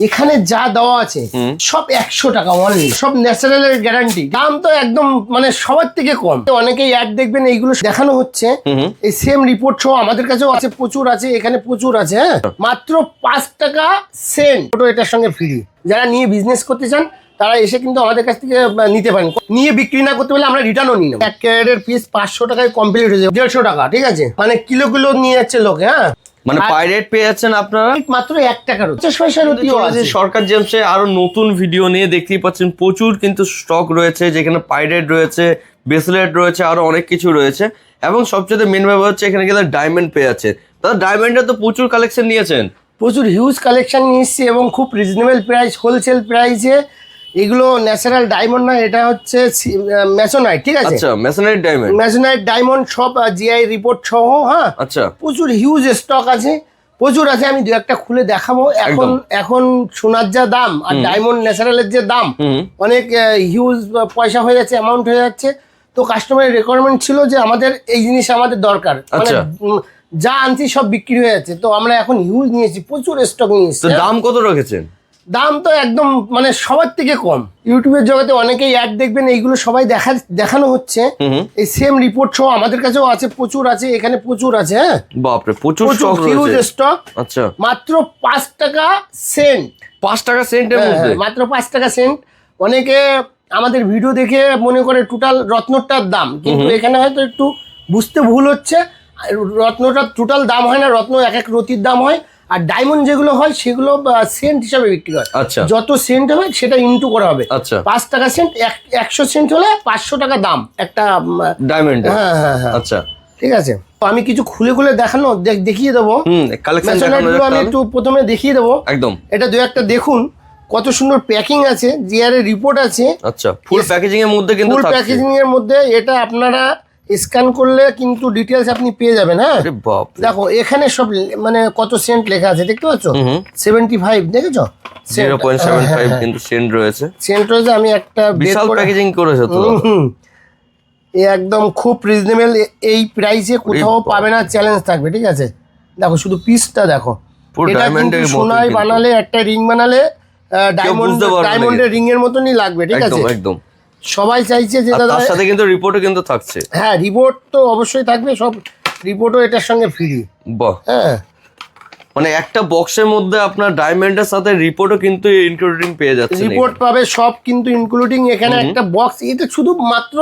এখানে যা দেওয়া আছে সব একশো টাকা অনলি সব ন্যাচারালের গ্যারান্টি দাম তো একদম মানে সবার থেকে কম। অনেকেই অ্যাড দেখবেন এইগুলো দেখানো হচ্ছে। এই সেম রিপোর্ট সহ আমাদের কাছেও আছে প্রচুর আছে এখানে প্রচুর আছে হ্যাঁ? মাত্র পাঁচ টাকা সেন্ট এটার সঙ্গে ফ্রি যারা নিয়ে বিজনেস করতে চান তারা এসে কিন্তু আমাদের কাছ থেকে নিতে পারেন। নিয়ে বিক্রি না করতে পারলে আমরা রিটার্নও নিই নেব এক ক্যারেটের পিস পাঁচশো টাকায় কমপ্লিট হয়ে যাবে। দেড়শো টাকা ঠিক আছে? মানে কিলো কিলো নিয়ে যাচ্ছে লোকে হ্যাঁ? মানে পাইরেট পেয়ে যাচ্ছেন আপনারা? মাত্র এক টাকার পঞ্চাশ পয়সার সরকার জেমসে আরও নতুন ভিডিও নিয়ে দেখতেই পাচ্ছেন প্রচুর কিন্তু স্টক রয়েছে যেখানে পাইরেট রয়েছে ব্রেসলেট রয়েছে আরও অনেক কিছু রয়েছে। এবং সবচেয়ে মেন ব্যাপার হচ্ছে এখানে গেলে ডায়মন্ড পেয়ে যাচ্ছে। দাদা ডায়মন্ডের তো প্রচুর কালেকশন নিয়েছেন। প্রচুর হিউজ কালেকশন নিয়ে এসছে এবং খুব রিজনেবল প্রাইস হোলসেল প্রাইসে এগুলো ন্যাচারাল ডায়মন্ড না এটা হচ্ছে ম্যাসোনাইট ঠিক আছে? আচ্ছা মেশনারি ডায়মন্ড। ম্যাসোনাইট ডায়মন্ড সব জিআই রিপোর্ট সহ হ্যাঁ? আচ্ছা। প্রচুর হিউজ স্টক আছে প্রচুর আছে আমি দু একটা খুলে দেখাবো। এখন এখন সোনার যা দাম আর ডায়মন্ড ন্যাচারালের যে দাম অনেক হিউজ পয়সা হয়ে যাচ্ছে অ্যামাউন্ট হয়ে যাচ্ছে। তো কাস্টমারের রিকোয়ারমেন্ট ছিল যে আমাদের এই জিনিস আমাদের দরকার। মানে আচ্ছা। যা আনছি সব বিক্রি হয়ে যাচ্ছে। তো আমরা এখন হিউজ নিয়েছি প্রচুর স্টক নিয়েছি তো দাম কত রেখেছেন? দাম তো একদম মানে সবার থেকে কম। ইউটিউবের জগতে অনেকেই অ্যাড দেখবেন এইগুলো সবাই দেখা দেখানো হচ্ছে। এই সেম রিপোর্ট সহ আমাদের কাছেও আছে প্রচুর আছে এখানে প্রচুর আছে হ্যাঁ? বাপরে প্রচুর প্রচুর স্টক হিউজ স্টক আচ্ছা। মাত্র পাঁচ টাকা সেন্ট পাঁচ টাকা সেন্টের হ্যাঁ, মধ্যে? মাত্র পাঁচ টাকা সেন্ট অনেকে আমাদের ভিডিও দেখে মনে করে টোটাল রত্নটার দাম। কিন্তু এখানে হয়তো একটু বুঝতে ভুল হচ্ছে। রত্নটার টোটাল দাম হয় না রত্ন এক এক রতির দাম হয়। আর ডায়মন্ড যেগুলো হয় সেগুলো সেন্ট হিসাবে বিক্রি হয়। আচ্ছা। যত সেন্ট হবে সেটা ইনটু করা হবে। আচ্ছা। পাঁচ টাকা সেন্ট এক- একশো সেন্ট হলে পাঁচশো টাকা দাম একটা ডায়মন্ড হ্যাঁ হ্যাঁ হ্যাঁ। আচ্ছা। ঠিক আছে? আমি কিছু খুলে খুলে দেখানো দেখ- দেখিয়ে দেবো। আমি একটু প্রথমে দেখিয়ে দেবো। একদম। এটা দু একটা দেখুন কত সুন্দর প্যাকিং আছে জিআর রিপোর্ট আছে। আচ্ছা ফুল প্যাকেজিং এর মধ্যে কিন্তু ফুল প্যাকেজিং এর মধ্যে এটা আপনারা স্ক্যান করলে কিন্তু ডিটেলস আপনি পেয়ে যাবেন হ্যাঁ। দেখো এখানে সব মানে কত সেন্ট লেখা আছে দেখতে পাচ্ছ? সেভেন্টি ফাইভ দেখেছ? জিরো পয়েন্ট সেভেন ফাইভ কিন্তু সেন্ট রয়েছে। সেন্ট রয়েছে আমি একটা বিশাল প্যাকেজিং করেছে তো। একদম খুব রিজনেবল এই প্রাইসে কোথাও পাবে না চ্যালেঞ্জ থাকবে ঠিক আছে? দেখো শুধু পিসটা দেখো। এটা কিন্তু সোনায় বানালে একটা রিং বানালে ডায়মন্ড ডায়মন্ডের রিং এর মতনই লাগবে ঠিক আছে? একদম। সবাই চাইছে যে দাদা তার সাথে কিন্তু রিপোর্টও কিন্তু থাকছে। হ্যাঁ রিপোর্ট তো অবশ্যই থাকবে সব রিপোর্টও এটার সঙ্গে ফ্রি বাহ। হ্যাঁ। মানে একটা বক্সের মধ্যে আপনার ডায়মন্ডের সাথে রিপোর্টও কিন্তু ইনক্লুডিং পেয়ে যাচ্ছে রিপোর্ট পাবে সব কিন্তু ইনক্লুডিং এখানে একটা বক্স এটা শুধু মাত্র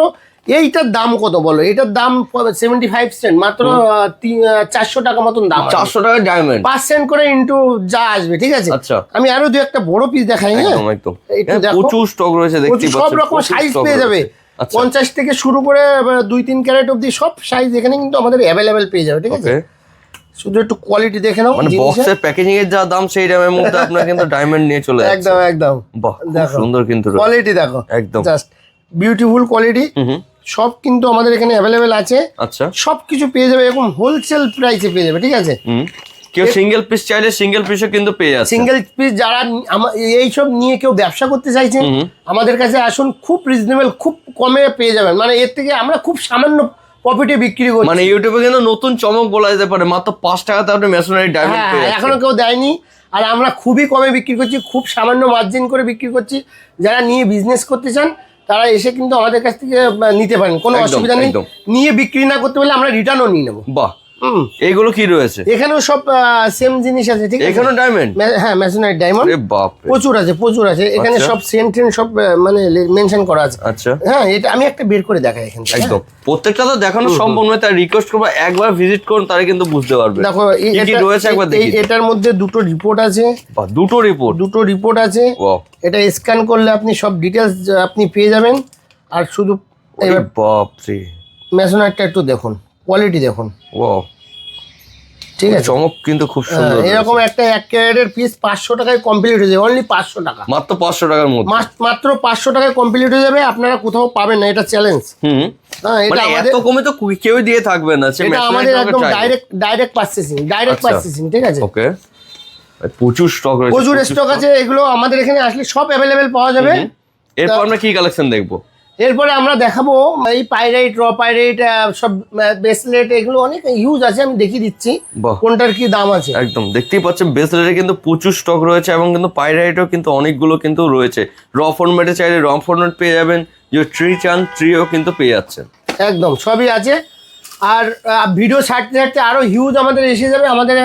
এইটার দাম কত বলো? এটার দাম সেভেন্টি ফাইভ সেন্ট মাত্র চারশো টাকা মতন দাম। চারশো টাকা ডায়মন্ড পাঁচ সেন্ট করে ইন্টু যা আসবে ঠিক আছে? আচ্ছা। আমি আরও দু একটা বড় পিস দেখাই হ্যাঁ? হ্যাঁ, দেখো। প্রচুর স্টক রয়েছে সব রকম সাইজ পেয়ে যাবে। আচ্ছা। পঞ্চাশ থেকে শুরু করে দুই তিন ক্যারেট অব্দি সব সাইজ এখানে কিন্তু আমাদের অ্যাভেলেবেল পেয়ে যাবে ঠিক আছে? শুধু একটু কোয়ালিটি দেখে নাও মানে বক্সের প্যাকেজিং এর যা দাম সেই দামের মধ্যে আপনার কিন্তু ডায়মন্ড নিয়ে চলে একদম একদম। বাহ সুন্দর কিন্তু কোয়ালিটি দেখো। একদম। Just beautiful quality hmm. সব কিন্তু আমাদের এখানে অ্যাভেলেবেল আছে। আচ্ছা। সব কিছু পেয়ে যাবে এরকম হোলসেল প্রাইসে পেয়ে যাবে ঠিক আছে? কেউ সিঙ্গেল পিস চাইলে সিঙ্গেল পিসও কিন্তু পেয়ে যাচ্ছে। সিঙ্গেল পিস যারা এইসব নিয়ে কেউ ব্যবসা করতে চাইছেন আমাদের কাছে আসুন খুব রিজনেবল খুব কমে পেয়ে যাবেন। মানে এর থেকে আমরা খুব সামান্য প্রফিটে বিক্রি করি মানে ইউটিউবে কিন্তু নতুন চমক বলা যেতে পারে মাত্র পাঁচ টাকাতে আপনি মেশনারি ডায়মন্ড হ্যাঁ পেয়ে এখনও কেউ দেয়নি আর আমরা খুবই কমে বিক্রি করছি খুব সামান্য মার্জিন করে বিক্রি করছি। যারা নিয়ে বিজনেস করতে চান তারা এসে কিন্তু আমাদের কাছ থেকে নিতে পারেন কোনো অসুবিধা নেই। নিয়ে বিক্রি না করতে পারলে আমরা রিটার্নও নিয়ে নেব বাহ হুম। এইগুলো কি রয়েছে? এখানেও সব সেম জিনিস আছে ঠিক আছে? এখানে ডায়মন্ড হ্যাঁ ম্যাসোনাইট ডায়মন্ড বাপ প্রচুর আছে প্রচুর আছে। এখানে আচ্ছা। সব সেন্ট টেন্ট সব মানে মেনশন করা আছে। আচ্ছা। হ্যাঁ এটা আমি একটা বের করে দেখাই এখান একদম। প্রত্যেকটা তো দেখানো সম্ভব নয় তাই রিকোয়েস্ট করব একবার ভিজিট করুন তারা কিন্তু বুঝতে পারবে। দেখো কি রয়েছে একবার দেখি এটার মধ্যে দুটো রিপোর্ট আছে। দুটো রিপোর্ট দুটো রিপোর্ট আছে। এটা স্ক্যান করলে আপনি সব ডিটেলস আপনি পেয়ে যাবেন। আর শুধু এবার বাপ রে ম্যাসোনাইটটা একটু দেখুন কোয়ালিটি দেখুন। ও ঠিক আছে। চমক কিন্তু খুব সুন্দর এরকম একটা এক ক্যারেটের পিস পাঁচশো টাকায় কমপ্লিট হয়ে যাবে অনলি পাঁচশো টাকা। মাত্র পাঁচশো টাকার মধ্যে। মাত্র পাঁচশো টাকায় কমপ্লিট হয়ে যাবে আপনারা কোথাও পাবেন না এটা চ্যালেঞ্জ হুম। এটা মানে আমাদের এত কমে তো কু- কেউই দিয়ে থাকবে না এটা আমাদের একদম ডাইরেক্ট ডাইরেক্ট ডাইরেক্ট। ঠিক আছে? ওকে প্রচুর স্টক রয়েছে প্রচুর স্টক আছে এগুলো আমাদের এখানে আসলে সব অ্যাভেলেবেল পাওয়া যাবে। এরপর আমরা কি কালেকশন দেখব? এরপরে আমরা দেখাবো এই পাইরাইট র পাইরাইট সব ব্রেসলেট এগুলো অনেক ইউজ আছে আমি দেখিয়ে দিচ্ছি কোনটার কি দাম আছে। একদম দেখতেই পাচ্ছেন বেসলেটে কিন্তু প্রচুর স্টক রয়েছে এবং কিন্তু পাইরাইটও কিন্তু অনেকগুলো কিন্তু রয়েছে। র ফর্মেটে চাইলে র ফর্মেট পেয়ে যাবেন যে ট্রি চান ট্রিও কিন্তু পেয়ে যাচ্ছেন। একদম সবই আছে। আর ভিডিও ছাড়তে ছাড়তে আরও হিউজ আমাদের এসে যাবে আমাদের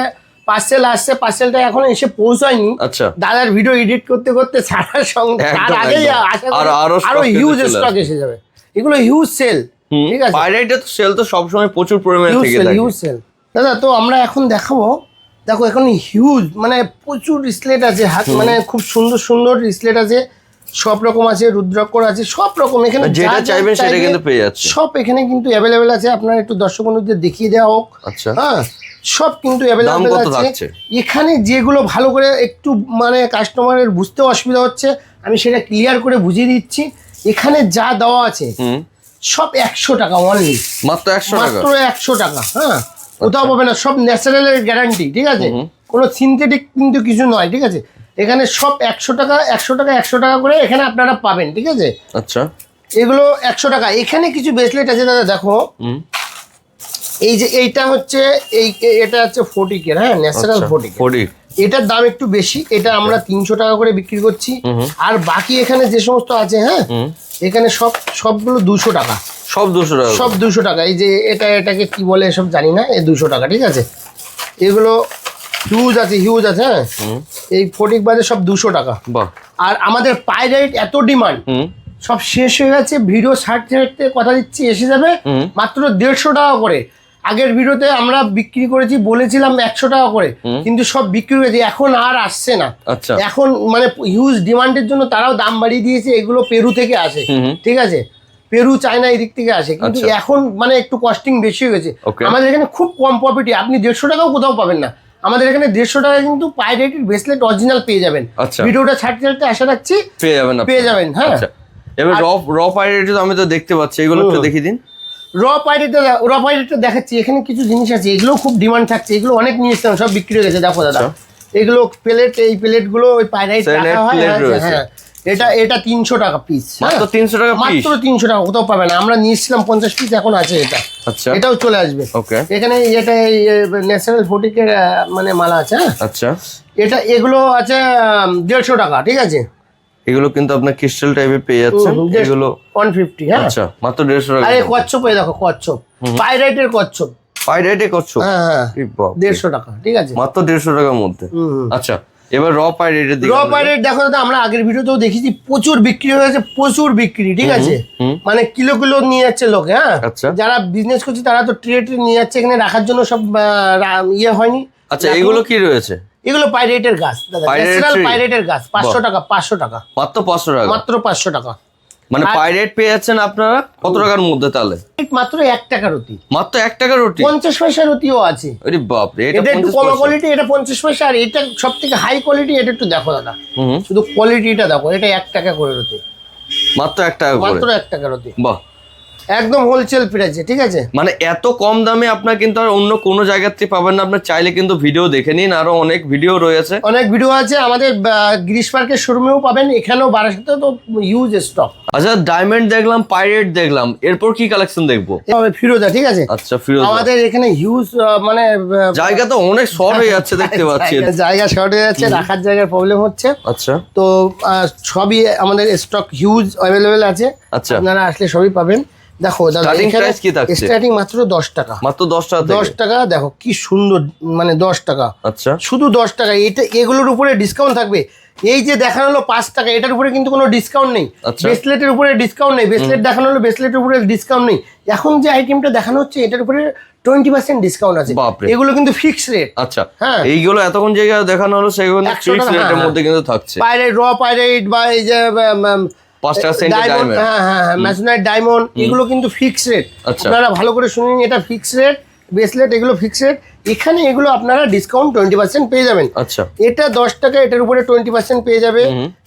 পার্সেল আসছে পার্সেলটা এখনও এসে পৌঁছায়নি। আচ্ছা। দাদার ভিডিও এডিট করতে করতে ছাড়ার সঙ্গে তার আগেই আশা আরো- করি হিউজ স্টক এসে যাবে। এগুলো হিউজ সেল ঠিক আছে? সেল তো সবসময় প্রচুর পরিমাণে হিউজ থেকে সেল থাকে। হিউজ সেল দাদা তো আমরা এখন দেখাবো দেখো এখন হিউজ মানে প্রচুর আছে হাত মানে খুব সুন্দর সুন্দর আছে সব রকম আছে রুদ্রাক্ষর আছে সব রকম। এখানে যেটা চাইবেন সেটা কিন্তু পেয়ে যাচ্ছে। সব এখানে কিন্তু অ্যাভেলেবেল আছে। আপনার একটু দর্শক বন্ধুদের দেখিয়ে দেওয়া হোক। আচ্ছা। হ্যাঁ। সব কিন্তু অ্যাভেলেবেল আছে। এখানে যেগুলো ভালো করে একটু মানে কাস্টমারের বুঝতে অসুবিধা হচ্ছে আমি সেটা ক্লিয়ার করে বুঝিয়ে দিচ্ছি। এখানে যা দেওয়া আছে সব একশো টাকা অনলি মাত্র একশো মাত্র একশো টাকা হ্যাঁ। কোথাও পাবে না সব ন্যাচারালের গ্যারান্টি ঠিক আছে? কোনো সিনথেটিক কিন্তু কিছু নয় ঠিক আছে? এখানে সব একশো টাকা একশো টাকা একশো টাকা করে এখানে আপনারা পাবেন ঠিক আছে? আচ্ছা। এগুলো একশো টাকা। এখানে কিছু ব্রেসলেট আছে দাদা দেখো। এই যে এইটা হচ্ছে এই এটা হচ্ছে ফোর্টিকের হ্যাঁ? ন্যাচারাল আচ্ছা ফোর্টিকের ফোর্টি এটার দাম একটু বেশি এটা আমরা তিনশো টাকা করে বিক্রি করছি। আর বাকি এখানে যে সমস্ত আছে হ্যাঁ? এখানে সব সবগুলো দুশো টাকা। সব দুশো টাকা সব দুশো টাকা। এই যে এটা এটাকে কি বলে এসব জানি না এই দুশো টাকা ঠিক আছে? এগুলো হিউজ আছে হিউজ আছে হ্যাঁ? এই ফটিক বাজে সব দুশো টাকা। আর আমাদের পাইরাইট এত ডিমান্ড সব শেষ হয়ে গেছে ভিডিও ছাড়তে ছাড়তে কথা দিচ্ছি এসে যাবে মাত্র দেড়শো টাকা করে। আগের ভিডিওতে আমরা বিক্রি করেছি বলেছিলাম একশো টাকা করে কিন্তু সব বিক্রি হয়েছে এখন আর আসছে না। আচ্ছা। এখন মানে হিউজ ডিমান্ডের জন্য তারাও দাম বাড়িয়ে দিয়েছে এগুলো পেরু থেকে আসে। ঠিক আছে? পেরু চায়না এই দিক থেকে আসে কিন্তু আচ্ছা। এখন মানে একটু কস্টিং বেশি হয়ে গেছে। আমাদের এখানে খুব কম প্রফিটি আপনি দেড়শো টাকাও কোথাও পাবেন না। আমাদের এখানে দেড়শো টাকা কিন্তু পাইরেটেড ব্রেসলেট অরিজিনাল পেয়ে যাবেন। আচ্ছা। ভিডিওটা ছাড়তে ছাড়তে আশা রাখছি পেয়ে যাবেন। পেয়ে যাবেন হ্যাঁ। আচ্ছা। এবার র র পাইরেট তো আমি তো দেখতে পাচ্ছি এগুলো একটু দেখিয়ে দিন। র পাইরেটটা র পাইরেটটা দেখাচ্ছি। এখানে কিছু জিনিস আছে এগুলো খুব ডিমান্ড থাকছে। এগুলো অনেক নিয়ে এসছিলাম সব বিক্রি হয়ে গেছে দেখো দাদা। আচ্ছা। এগুলো প্লেট এই প্লেটগুলো ওই পাইরাইট রাখা হয় হ্যাঁ, হ্যাঁ। এটা এটা তিনশো টাকা পিস মাত্র তিনশো টাকা মাত্র তিনশো টাকা কোথাও পাবে না। আমরা নিয়ে এসেছিলাম পঞ্চাশ পিস এখন আছে এটা। আচ্ছা। এটাও চলে আসবে। ওকে এখানে এটা ন্যাশনাল ফোটিকের মানে মালা আছে হ্যাঁ। আচ্ছা। এটা এগুলো আছে দেড়শো টাকা ঠিক আছে? এগুলো কিন্তু আপনার ক্রিস্টাল টাইপের পেয়ে যাচ্ছেন। এগুলো ওয়ান ফিফটি হ্যাঁ? আচ্ছা মাত্র দেড়শো টাকা আরে কচ্ছপ এই দেখো কচ্ছপ। পাইরাইটের কচ্ছপ। পাইরেটে করছ হ্যাঁ হ্যাঁ এই বাপ রে। দেড়শো টাকা ঠিক আছে? মাত্র দেড়শো টাকার মধ্যে। আচ্ছা এবার র পাইরেটের দিকে র। পাইরেট দেখো দাদা আমরা আগের ভিডিওতেও দেখেছি প্রচুর বিক্রি হয়ে গেছে প্রচুর বিক্রি ঠিক আছে? মানে কিলো কিলো নিয়ে যাচ্ছে লোক হ্যাঁ? আচ্ছা। যারা বিজনেস করছে তারা তো ট্রে ট্রে নিয়ে যাচ্ছে এখানে রাখার জন্য সব ইয়ে হয়নি। আচ্ছা এগুলো কি রয়েছে? এগুলো পাইরেটের গাছ দাদা। ন্যাচারাল পাইরেটের গাছ পাঁচশো টাকা পাঁচশো টাকা। মাত্র পাঁচশো টাকা? মাত্র পাঁচশো টাকা। মানে পাইরেট পেয়ে যাচ্ছেন আপনারা? কত টাকার মধ্যে তাহলে? মাত্র এক টাকা রুটি। মাত্র এক টাকা রুটি? পঞ্চাশ পয়সা রুটিও আছে। আরে বাপ রে এটা একটু কম কোয়ালিটি এটা পঞ্চাশ পয়সা আর এটা সব থেকে হাই কোয়ালিটি এটা একটু দেখো দাদা। শুধু কোয়ালিটিটা দেখো এটা এক টাকা করে রুটি। মাত্র এক টাকা মাত্র এক টাকা রুটি। বাহ। একদম হোলসেল প্রাইসে ঠিক আছে? মানে এত কম দামে আপনার কিন্তু আর অন্য কোনো জায়গার থেকে পাবেন না আপনার চাইলে কিন্তু ভিডিও দেখে নিন আরও অনেক ভিডিও রয়েছে। অনেক ভিডিও আছে আমাদের গ্রিস পার্কের শোরুমেও পাবেন এখানেও বারাসাতে তো ইউজ স্টক আচ্ছা ডায়মন্ড দেখলাম পাইরেট দেখলাম এরপর কি কালেকশন দেখব? ফিরোজা ঠিক আছে? আচ্ছা ফিরোজ আমাদের এখানে হিউজ মানে জায়গা তো অনেক শর্ট হয়ে যাচ্ছে দেখতে পাচ্ছি। জায়গা- জায়গা শর্ট হয়ে যাচ্ছে রাখার জায়গার প্রবলেম হচ্ছে। আচ্ছা। তো সবই আমাদের স্টক হিউজ অ্যাভেলেবেল আছে। আচ্ছা। আপনারা আসলে সবই পাবেন। দেখো কি থাকছে? স্টার্টিং মাত্র দশ টাকা। মাত্র দশ টাকা দশ থেকে টাকা দেখো কি সুন্দর মানে দশ টাকা। আচ্ছা। শুধু দশ টাকা এটা এগুলোর উপরে ডিসকাউন্ট থাকবে। এই যে দেখানো হলো পাঁচ টাকা এটার উপরে কিন্তু কোনো ডিসকাউন্ট নেই। আচ্ছা। ব্রেসলেটের উপরে ডিসকাউন্ট নেই। ব্রেসলেট দেখানো হলো ব্রেসলেটের উপরে ডিসকাউন্ট নেই। এখন যে আইটেমটা দেখানো হচ্ছে এটার উপরে টোয়েন্টি পার্সেন্ট ডিসকাউন্ট আছে। এগুলো কিন্তু ফিক্স রেট আচ্ছা। হ্যাঁ। এইগুলো এতক্ষণ জায়গায় দেখানো হলো সেগুলো 100 ফিক্স রেটের হ্যাঁ, মধ্যে কিন্তু থাকছে। পাইরেট র পাইরেট বা এই যে টাকা ডায়মন্ড হ্যাঁ হ্যাঁ হ্যাঁ ম্যাসোনাইট ডায়মন্ড এগুলো কিন্তু রেট আচ্ছা। আপনারা ভালো করে শুনুন এটা রেট ব্রেসলেট এগুলো এখানে এগুলো আপনারা ডিসকাউন্ট টোয়েন্টি পার্সেন্ট পেয়ে যাবেন। আচ্ছা। এটা দশ টাকা এটার উপরে টোয়েন্টি পার্সেন্ট পেয়ে যাবে।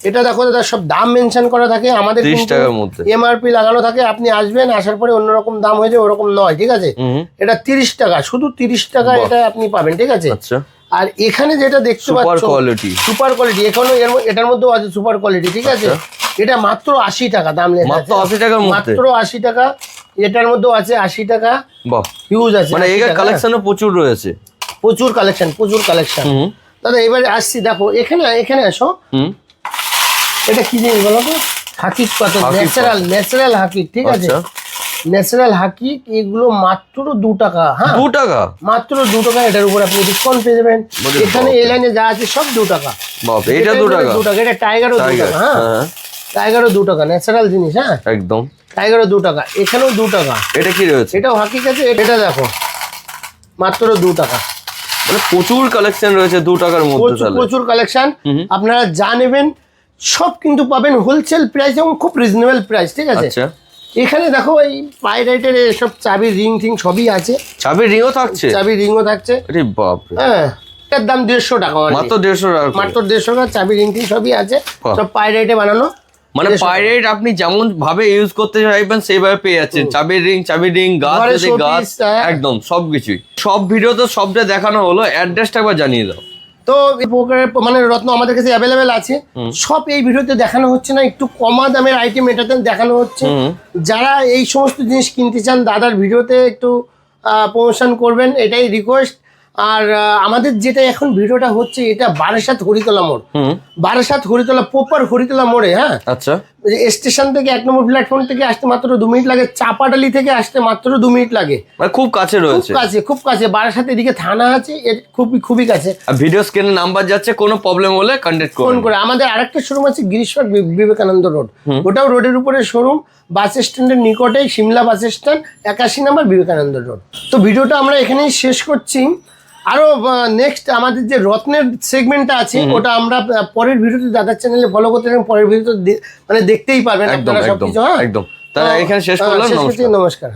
এটা দেখো দাদা সব দাম মেনশন করা থাকে। আমাদের 30 টাকার মধ্যে। এমআরপি লাগানো থাকে। আপনি আসবেন আসার পরে অন্যরকম দাম হয়ে যায় ওরকম নয় ঠিক আছে? এটা তিরিশ টাকা শুধু তিরিশ টাকা এটা আপনি পাবেন ঠিক আছে? আচ্ছা। আর এখানে যেটা দেখতে সুপার কোয়ালিটি সুপার কোয়ালিটি এখানে এর এটার মধ্যেও আছে সুপার কোয়ালিটি ঠিক আছে? আচ্ছা। এটা মাত্র আশি টাকা দাম লেখা মাত্র আছে। 80 টাকার মধ্যে? মাত্র আশি টাকা। এটার মধ্যেও আছে আশি টাকা। হিউজ আছে মানে 80 এগার কালেকশনও প্রচুর রয়েছে। হ্যাঁ। প্রচুর কালেকশন প্রচুর কালেকশন দাদা এবারে আসছি দেখো এখানে এখানে আসো। এটা কি জিনিস বলো তো? হাকিক পাতা ন্যাচারাল ন্যাচারাল হাকিক ঠিক আছে? আচ্ছা। ন্যাচারাল হাকিক এগুলো মাত্র দু টাকা হ্যাঁ। দু টাকা? মাত্র দু টাকা এটার উপর আপনি ডিসকাউন্ট পেয়ে যাবেন। এখানে। এই লাইনে যা আছে সব দু টাকা। এটা দু টাকা। দু টাকা এটা টাইগারও দু টাকা হ্যাঁ হ্যাঁ। টাইগারও দু টাকা ন্যাচারাল জিনিস হ্যাঁ? একদম। টাইগারও দু টাকা এখানেও দু টাকা। এটা কি রয়েছে? এটাও হাকিক আছে এটা দেখো মাত্র দু টাকা। মানে প্রচুর কালেকশন রয়েছে দু টাকার মধ্যে প্রচুর কালেকশন আপনারা যা নেবেন সব কিন্তু পাবেন হোলসেল প্রাইস এবং খুব রিজনেবল প্রাইস ঠিক আছে? আচ্ছা। এখানে দেখো এই পাইরাইটের এসব চাবি রিং টিং সবই আছে। চাবির রিংও থাকছে? চাবি রিংও থাকছে। আরে বাপ রে। হ্যাঁ এটার দাম দেড়শো টাকা মাত্র দেড়শো টাকা মাত্র দেড়শো টাকা চাবি রিং টিং সবই আছে। সব পাইরাইটে বানানো। মানে 150 টাকা। পাইরেট আপনি যেমন ভাবে ইউজ করতে চাইবেন সেইভাবে পেয়ে যাচ্ছেন। চাবির রিং চাবির রিং গাছ যদি গাছ হ্যাঁ। একদম সবকিছুই। সব ভিডিওতে সবটা দেখানো হলো অ্যাড্রেসটা একবার জানিয়ে দাও। তো মানে রত্ন আমাদের কাছে অ্যাভেলেবেল আছে। সব এই ভিডিওতে দেখানো হচ্ছে না একটু কমা দামের আইটেম এটাতে দেখানো হচ্ছে। যারা এই সমস্ত জিনিস কিনতে চান দাদার ভিডিওতে একটু প্রমোশন করবেন এটাই রিকোয়েস্ট আর আমাদের যেটা এখন ভিডিওটা হচ্ছে এটা বারাসাত হরিতলা মোড়। বারাসাত হরিতলা প্রপার হরিতলা মোড়ে হ্যাঁ? আচ্ছা। স্টেশন থেকে এক নম্বর প্ল্যাটফর্ম থেকে আসতে মাত্র দু মিনিট লাগে চাপাডালি থেকে আসতে মাত্র দু মিনিট লাগে। মানে খুব কাছে খুব রয়েছে। কাছে খুব কাছে। বারাসাত এদিকে থানা আছে এর খুবই খুবই কাছে। ভিডিও স্ক্রিনে নাম্বার যাচ্ছে কোনো প্রবলেম হলে কন্ট্যাক্ট ফোন করে। আমাদের আরেকটা শোরুম আছে গিরিশ্বর বিবেকানন্দ রোড ওটাও রোডের উপরে শোরুম বাস স্ট্যান্ডের নিকটেই সিমলা বাস স্ট্যান্ড একাশি নাম্বার বিবেকানন্দ রোড তো ভিডিওটা আমরা এখানেই শেষ করছি। আরও নেক্সট আমাদের যে রত্নের সেগমেন্টটা আছে ওটা আমরা পরের ভিডিওতে দাদার চ্যানেলে ফলো করতে পারেন পরের ভিডিওতে মানে দেখতেই পারবেন একদম আপনারা একদম সবকিছু হ্যাঁ? একদম। তাহলে এখানে শেষ করলাম নমস্কার।